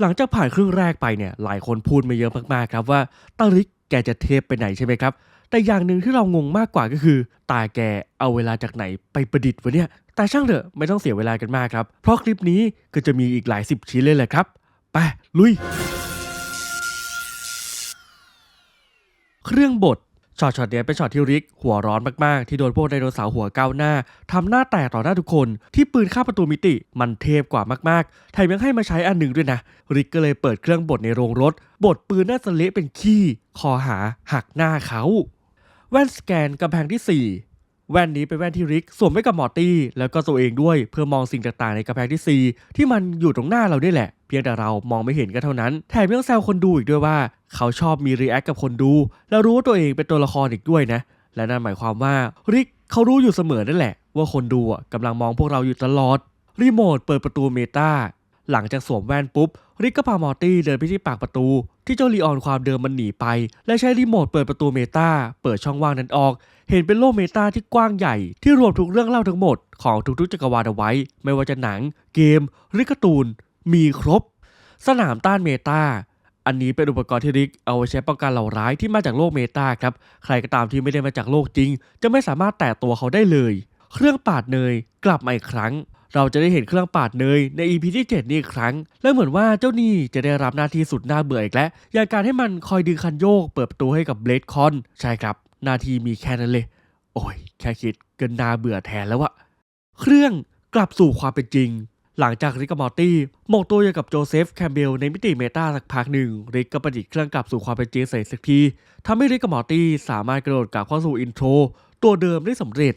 หลังจากผ่านครึ่งแรกไปเนี่ยหลายคนพูดมาเยอะมากๆครับว่าตาริกแกจะเทพไปไหนใช่ไหมครับ แต่อย่างหนึ่งที่เรางงมากกว่าก็คือ ตาแกเอาเวลาจากไหนไปประดิษฐ์วะเนี่ยแต่ช่างเถอะไม่ต้องเสียเวลากันมากครับ เพราะคลิปนี้ก็จะมีอีกหลายสิบชิ้นเลยแหละครับไปลุย เครื่องบด ช็อตช็อตเนี้ยเป็นช็อตที่ริก หัวร้อนมาก ๆ ที่โดนพวกไดโนเสาร์หัวก้าวหน้าทำหน้าแตกต่อหน้าทุกคน ที่ปืนข้ามประตูมิติ มันเทพกว่ามากๆแถมยังให้มาใช้อันหนึ่งด้วยนะ ริกก็เลยเปิดเครื่องบดในโรงรถ บดปืนน่าจะเละเป็นขี้ คอหาหักหน้าเขา แว่นสแกนกำแพงที่ 4 แว่นนี้เป็นแว่นที่ริกสวมไว้กับมอร์ตี้แล้วก็ตัวเองด้วยเพื่อมองสิ่งต่างๆในกำแพงที่4ที่มันอยู่ตรงหน้าเราได้แหละ เพียงแต่เรามองไม่เห็นก็เท่านั้น แถมยังแซวคนดูอีกด้วยว่า เขาชอบมีรีแอคกับคนดู แล้วรู้ว่าตัวเองเป็นตัวละครอีกด้วยนะ และนั่นหมายความว่าริกเขารู้อยู่เสมอนั่นแหละ ว่าคนดูอะกำลังมองพวกเราอยู่ตลอดรีโมทเปิดประตูเมตา หลังจากสวมแว่นปุ๊บ ริกก็พามอร์ตี้เดินไปที่ปากประตู ที่เจ้าลีออนความเดิมมันหนีไป และใช้รีโมทเปิดประตูเมตาเปิดช่องว่างนั้นออก เห็นเป็นโลกเมตาที่กว้างใหญ่ ที่รวมทุกเรื่องเล่าทั้งหมดของทุกๆจักรวาลเอาไว้ ไม่ว่าจะหนัง เกม หรือการ์ตูน มีครบ สนามต้านเมตาอันนี้เป็นอุปกรณ์ที่ริกเอาไว้ใช้ป้องกันเหล่าร้ายที่มาจากโลกเมตาครับ ใครก็ตามที่ไม่ได้มาจากโลกจริง จะไม่สามารถแตะตัวเขาได้เลย เครื่องปาดเนยกลับมาอีกครั้ง เราจะได้เห็นเครื่องปาดเนยใน EP ที่ 7 นี้อีกครั้ง และเหมือนว่าเจ้านี่จะได้รับหน้าที่สุดน่าเบื่ออีกแล้วอย่างการให้มันคอยดึงคันโยกเปิดประตูให้กับเบลดคอนใช่ครับ หน้าที่มีแค่นั้นเลย โอ้ย แค่คิดก็น่าเบื่อแทนแล้วอะเครื่องกลับสู่ความเป็นจริงหลังจากริกกับมอร์ตี้หมกตัวอยู่กับโจเซฟแคมเบลในมิติเมตาสักพักหนึ่ง ริกก็ประดิษฐ์เครื่องกลับสู่ความเป็นจริงใส่สักทีทำให้ริกกับมอร์ตี้สามารถกระโดดกลับเข้าสู่อินโทร ตัวเดิมได้สำเร็จ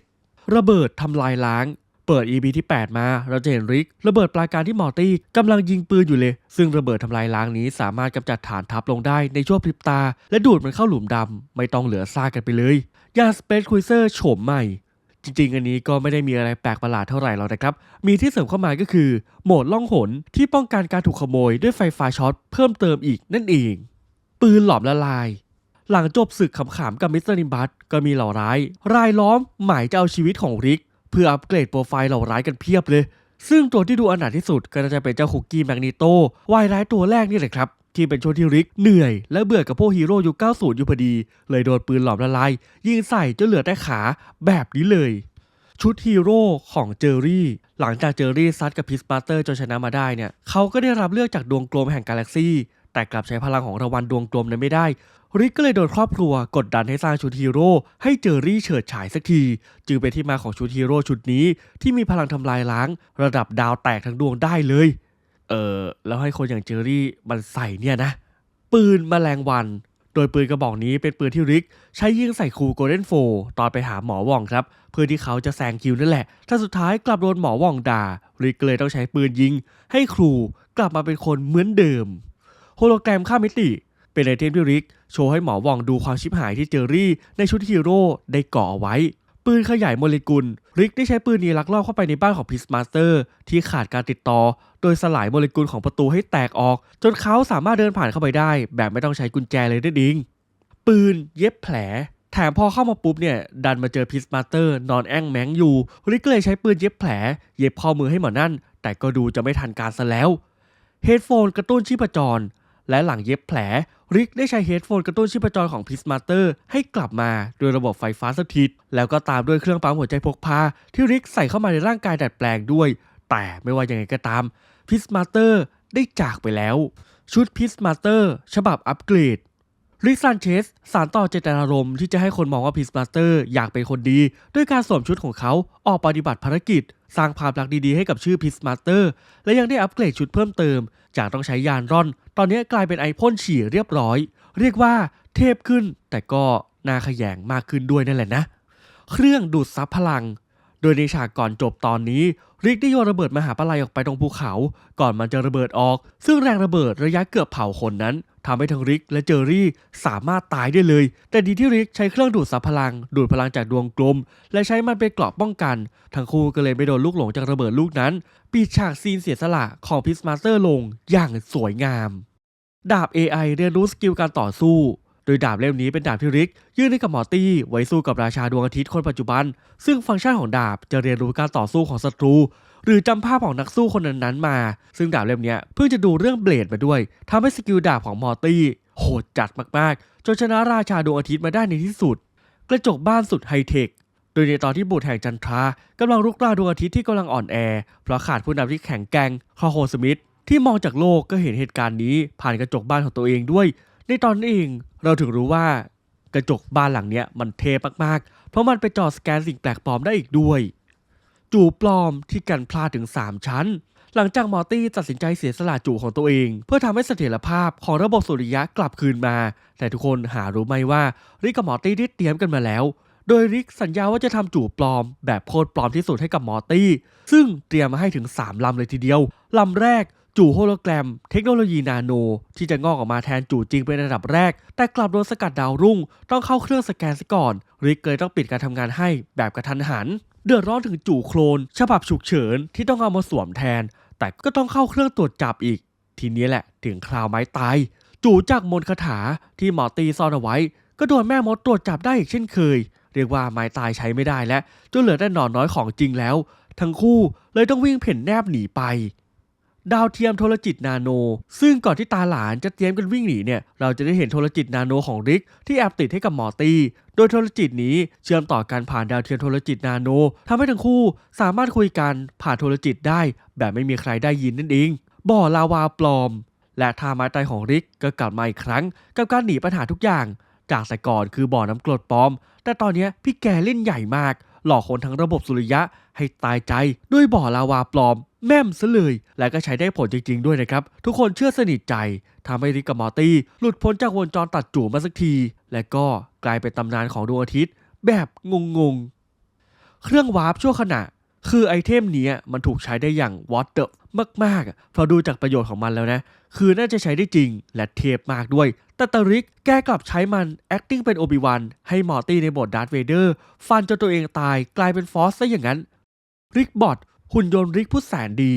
ระเบิดทำลายล้าง เปิด EP ที่ 8 มาเราจะเห็นริก ระเบิดปราการที่มอร์ตี้กำลังยิงปืนอยู่เลย ซึ่งระเบิดทำลายล้างนี้สามารถกำจัดฐานทัพลงได้ในช่วงพริบตา และดูดมันเข้าหลุมดำไม่ต้องเหลือซากกันไปเลย ยานสเปซคุยเซอร์โฉมใหม่ จริงๆ อันนี้ก็ไม่ได้มีอะไรแปลกประหลาดเท่าไหร่หรอกนะครับ มีที่เสริมเข้ามาก็คือ โหมดล่องหนที่ป้องกันการถูกขโมยด้วยไฟฟ้าช็อตเพิ่มเติมอีกนั่นเอง ปืนหลอมละลายหลังจบศึกขำๆกับมิสเตอร์นิมบัสก็มีเหล่าร้าย รายล้อมหมายจะเอาชีวิตของริก เพื่ออัปเกรดโปรไฟล์เหล่าร้ายกันเพียบเลย ซึ่งตัวที่ดูอนาถที่สุดก็น่าจะเป็นเจ้าคุกกี้แมกนิโตวายร้ายตัวแรกนี่แหละครับ ที่เป็นช่วงที่ริกเหนื่อย และเบื่อกับพวกฮีโร่ยุค90 อยู่พอดี เลยโดนปืนหลอมละลายยิงใส่จนเหลือแต่ขาแบบนี้เลยชุดฮีโร่ของเจอรี่ หลังจากเจอรี่ซัดกับพิสปาร์เตอร์จนชนะมาได้เนี่ย เขาก็ได้รับเลือกจากดวงกลมแห่งกาแล็กซี่ แต่กลับใช้พลังของรางวัลดวงกลมนั้นไม่ได้ ริกก็เลยโดนครอบครัวกดดันให้สร้างชุดฮีโร่ให้เจอรี่เฉิดฉายสักที จึงเป็นที่มาของชุดฮีโร่ชุดนี้ที่มีพลังทำลายล้าง ระดับดาวแตกทั้งดวงได้เลย เออแล้วให้คนอย่างเจอรี่มันใส่เนี่ยนะ ปืนแมลงวัน โดยปืนกระบอกนี้เป็นปืนที่ริก ใช้ยิงใส่ครูโกลเด้นโฟตอนไปหาหมอว่องครับ เพื่อที่เขาจะแซงคิวนั่นแหละแต่สุดท้ายกลับโดนหมอว่องด่าริกเลยต้องใช้ปืนยิง ให้ครูกลับมาเป็นคนเหมือนเดิม โฮโลแกรมข้ามมิติ เป็นไอเทมที่ริก โชว์ให้หมอว่องดูความชิบหายที่เจอรี่ในชุดฮีโร่ได้ก่อไว้ ปืนขยายโมเลกุล ริกได้ใช้ปืนนี้ลักลอบเข้าไปในบ้านของพิสมาสเตอร์ที่ขาดการติดต่อ โดยสลายโมเลกุลของประตูให้แตกออก จนเขาสามารถเดินผ่านเข้าไปได้ แบบไม่ต้องใช้กุญแจเลยนั่นเองปืนเย็บแผลแถมพอเข้ามาปุ๊บเนี่ย ดันมาเจอพิสมาสเตอร์นอนแอ่งแมงอยู่ริกก็เลยใช้ปืนเย็บแผล เย็บข้อมือให้หมอนั่น แต่ก็ดูจะไม่ทันการซะแล้วเฮดโฟนกระตุ้นชีพจร และหลังเย็บแผล ริกได้ใช้เฮดโฟนกระตุ้นชีพจรของพิสมาเตอร์ให้กลับมาโดยระบบไฟฟ้าสถิต แล้วก็ตามด้วยเครื่องปั๊มหัวใจพกพา ที่ริกใส่เข้ามาในร่างกายดัดแปลงด้วย แต่ไม่ว่ายังไงก็ตามพิสมาเตอร์ได้จากไปแล้ว ชุดพิสมาเตอร์ฉบับอัปเกรด ริกซานเชสสารต่อเจตนารมณ์ที่จะให้คนมองว่าพิสมาสเตอร์อยากเป็นคนดี ด้วยการสวมชุดของเขาออกปฏิบัติภารกิจ สร้างภาพลักษณ์ดีๆให้กับชื่อพิสมาสเตอร์และยังได้อัปเกรดชุดเพิ่มเติม จากต้องใช้ยานร่อน ตอนนี้กลายเป็นไอพ่นฉี่เรียบร้อย เรียกว่าเทพขึ้น แต่ก็น่าขยงมากขึ้นด้วยนั่นแหละนะ เครื่องดูดซับพลัง โดยในฉากก่อนจบตอนนี้ ริกได้โยนระเบิดมหาปลัยออกไปตรงภูเขา ก่อนมันจะระเบิดออก ซึ่งแรงระเบิดระยะเกือบเผาคนนั้นทำให้ทั้งริกและเจอรี่สามารถตายได้เลย แต่ดีที่ริกใช้เครื่องดูดซับพลัง ดูดพลังจากดวงกลม และใช้มันเป็นเกราะป้องกัน ทั้งคู่ก็เลยไม่โดนลูกหลงจากระเบิดลูกนั้นปิดฉากซีนเสียสละของพิสมาสเตอร์ลงอย่างสวยงาม ดาบ AI เรียนรู้สกิลการต่อสู้ โดยดาบเล่มนี้เป็นดาบที่ริก ยื่นให้กับมอร์ตี้ไว้สู้กับราชาดวงอาทิตย์คนปัจจุบัน ซึ่งฟังก์ชันของดาบจะเรียนรู้การต่อสู้ของศัตรู หรือจำภาพของนักสู้คนนั้นๆมา ซึ่งดาบเล่มนี้เพิ่งจะดูเรื่องเบลดมาด้วยทำให้สกิลดาบของมอร์ตี้โหดจัดมากๆ จนชนะราชาดวงอาทิตย์มาได้ในที่สุด กระจกบ้านสุดไฮเทคโดยในตอนที่บุตรแห่งจันทรากำลังรุกราดวงอาทิตย์ที่กำลังอ่อนแอ เพราะขาดผู้นำที่แข็งแกร่งคอโฮสมิธที่มองจากโลกก็เห็นเหตุการณ์นี้ผ่านกระจกบ้านของตัวเองด้วย ในตอนนั้นเอง เราถึงรู้ว่ากระจกบ้านหลังเนี้ยมันเทมากๆ เพราะมันไปจอดสแกนสิ่งแปลกปลอมได้อีกด้วย จู่ปลอมที่กันพลาดถึง 3 ชั้น หลังจากมอร์ตี้ตัดสินใจเสียสละจู่ของตัวเอง เพื่อทำให้เสถียรภาพของระบบสุริยะกลับคืนมา แต่ทุกคนหารู้ไหมว่าริกกับมอร์ตี้ได้เตรียมกันมาแล้ว โดยริกสัญญาว่าจะทำจู่ปลอม แบบโคตรปลอมที่สุดให้กับมอร์ตี้ ซึ่งเตรียมมาให้ถึง3ลำเลยทีเดียวลำแรก จู่โฮโลแกรม เทคโนโลยีนาโน ที่จะงอกออกมาแทนจู่จริงเป็นระดับแรก แต่กลับโดนสกัดดาวรุ่ง ต้องเข้าเครื่องสแกนซะก่อนริกเลยต้องปิดการทำงานให้แบบกระทันหัน เดือดร้อนถึงจู่โคลน ฉบับฉุกเฉินที่ต้องเอามาสวมแทน แต่ก็ต้องเข้าเครื่องตรวจจับอีก ทีนี้แหละถึงคราวไม้ตายจู่จากมนคาถาที่หมอตีซ่อนเอาไว้ ก็โดนแม่มดตรวจจับได้อีกเช่นเคย เรียกว่าไม้ตายใช้ไม่ได้แล้วจนเหลือแต่หนอนน้อยของจริงแล้ว ทั้งคู่เลยต้องวิ่งเพ่นแนบหนีไป ดาวเทียมโทรจิตนาโน ซึ่งก่อนที่ตาหลานจะเตรียมกันวิ่งหนีเนี่ย เราจะได้เห็นโทรจิตนาโนของริกที่แอบติดให้กับหมอตี โดยโทรจิตนี้เชื่อมต่อกันผ่านดาวเทียมโทรจิตนาโนทำให้ทั้งคู่สามารถคุยกันผ่านโทรจิตได้ แบบไม่มีใครได้ยินนั่นเอง บ่อลาวาปลอม และท่าไม้ตายของริกก็กลับมาอีกครั้ง กับการหนีปัญหาทุกอย่าง จากแต่ก่อนคือบ่อน้ำกรดปลอม แต่ตอนนี้พี่แกเล่นใหญ่มาก หลอกคนทั้งระบบสุริยะให้ตายใจด้วยบ่อลาวาปลอม แม่มซะเลยและก็ใช้ได้ผลจริง ๆ ด้วยนะครับ ทุกคนเชื่อสนิทใจทำให้ริกกับมอร์ตี้หลุดพ้นจากวงจรตัดจู่มาสักที และก็กลายเป็นตำนานของดวงอาทิตย์ แบบงงๆ เครื่องวาร์ปชั่วขณะ คือไอเทมนี้มันถูกใช้ได้อย่างวอตเตอร์มากๆเพราะดูจากประโยชน์ของมันแล้วนะ คือน่าจะใช้ได้จริงและเทพมากด้วย แต่ตาริกแกกลับใช้มัน acting เป็นโอบิวันให้มอร์ตี้ในบทดาร์ธเวเดอร์ฟันจนตัวเองตายกลายเป็นฟอสซะอย่างนั้น ริกบอทหุ่นยนต์ริกผู้แสนดี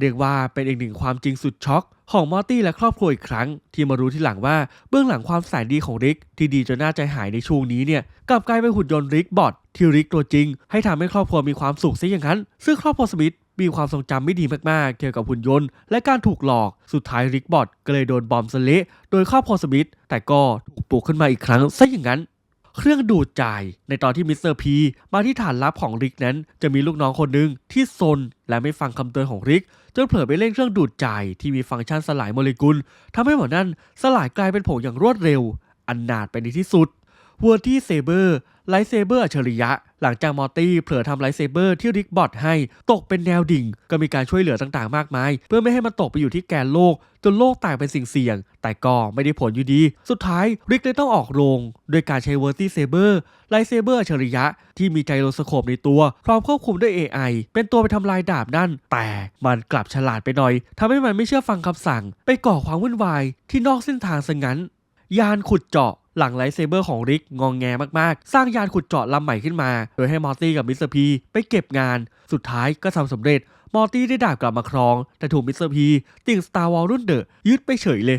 เรียกว่าเป็นอีกหนึ่งความจริงสุดช็อกของมอร์ตี้และครอบครัวอีกครั้ง ที่มารู้ทีหลังว่าเบื้องหลังความแสนดีของริกที่ดีจนน่าใจหายในช่วงนี้เนี่ยกลับกลายเป็นหุ่นยนต์ริกบอทที่ริกตัวจริง ให้ทำให้ครอบครัวมีความสุขซะอย่างนั้น ซึ่งครอบครัวสมิธ มีความทรงจำไม่ดีมากๆ เกี่ยวกับหุ่นยนต์และการถูกหลอก สุดท้ายริกบอทก็เลยโดนบอมสเละโดยครอบครัวสมิธแต่ก็ถูกปลุกขึ้นมาอีกครั้งซะอย่างนั้น เครื่องดูดจ่ายในตอนที่มิสเตอร์พีมาที่ฐานลับของริกนั้น จะมีลูกน้องคนหนึ่งที่ซนและไม่ฟังคำเตือนของริกจนเผลอไปเล่นเครื่องดูดจ่ายที่มีฟังก์ชันสลายโมเลกุลทำให้หมอนั่นสลายกลายเป็นผงอย่างรวดเร็ว อันนาดไปในที่สุด เวอร์ที่เซเบอร์ไลท์เซเบอร์อัจฉริยะ หลังจากมอร์ตี้เผลอทำไลท์เซเบอร์ที่ริกบอทให้ตกเป็นแนวดิ่ง ก็มีการช่วยเหลือต่างๆมากมาย เพื่อไม่ให้มันตกไปอยู่ที่แกนโลก จนโลกแตกเป็นสิ่งเสี่ยง แต่ก็ไม่ได้ผลอยู่ดี สุดท้ายริกเลยต้องออกโรงด้วยการใช้เวอร์ตี้เซเบอร์ไลท์เซเบอร์อัจฉริยะ ที่มีไจโรสโคปในตัว พร้อมควบคุมด้วย AI เป็นตัวไปทำลายดาบนั่น แต่มันกลับฉลาดไปหน่อยทำให้มันไม่เชื่อฟังคำสั่ง ไปก่อความวุ่นวายที่นอกเส้นทางซะงั้น ยานขุดเจาะ หลังไลท์เซเบอร์ของริกงองแงมากๆ สร้างยานขุดเจาะลำใหม่ขึ้นมา โดยให้มอร์ตี้กับมิสเตอร์พีไปเก็บงาน สุดท้ายก็ทำสำเร็จ มอร์ตี้ได้ดาบกลับมาครอง แต่ถูกมิสเตอร์พีติ่งสตาร์วอลรุ่นเดอะยึดไปเฉยเลย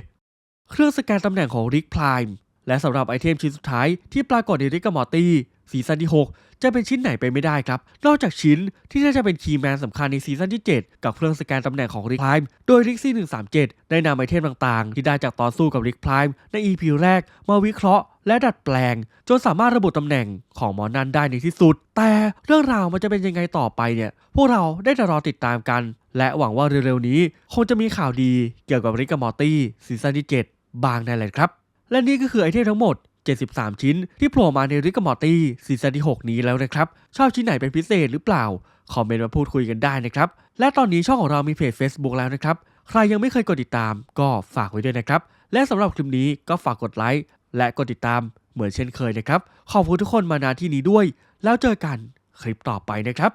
เครื่องสแกนตำแหน่งของริกพลายและสำหรับไอเทมชิ้นสุดท้ายที่ปรากฏในริกกับมอร์ตี้ซีซั่นที่ 6 จะเป็นชิ้นไหนไปไม่ได้ครับ นอกจากชิ้นที่น่าจะเป็นคีย์แมนสำคัญในซีซั่นที่ 7 กับเครื่องสแกนตำแหน่งของริกไพลายโดยริกซี่137 ได้นำไอเทมต่างๆ ที่ได้จากตอนสู้กับริกไพลายใน EP แรกมาวิเคราะห์และดัดแปลง จนสามารถระบุตำแหน่งของหมอนันได้ในที่สุด แต่เรื่องราวมันจะเป็นยังไงต่อไปเนี่ยพวกเราได้แต่รอติดตามกัน และหวังว่าเร็วๆนี้ คงจะมีข่าวดีเกี่ยวกับริกกับมอร์ตี้ซีซั่นที่ 7 บางแน่เลยครับ และนี่ก็คือไอเทมทั้งหมด 73 ชิ้นที่โผล่มาในริกกมอร์ตี้ซีซั่นที่ 6 นี้แล้วนะครับ ชอบชิ้นไหนเป็นพิเศษหรือเปล่า คอมเมนต์มาพูดคุยกันได้นะครับ และตอนนี้ช่องของเรามีเพจ Facebook แล้วนะครับ ใครยังไม่เคยกดติดตามก็ฝากไว้ด้วยนะครับ และสำหรับคลิปนี้ก็ฝากกดไลค์และกดติดตามเหมือนเช่นเคยนะครับ ขอบคุณทุกคนมานาที่นี้ด้วย แล้วเจอกันคลิปต่อไปนะครับ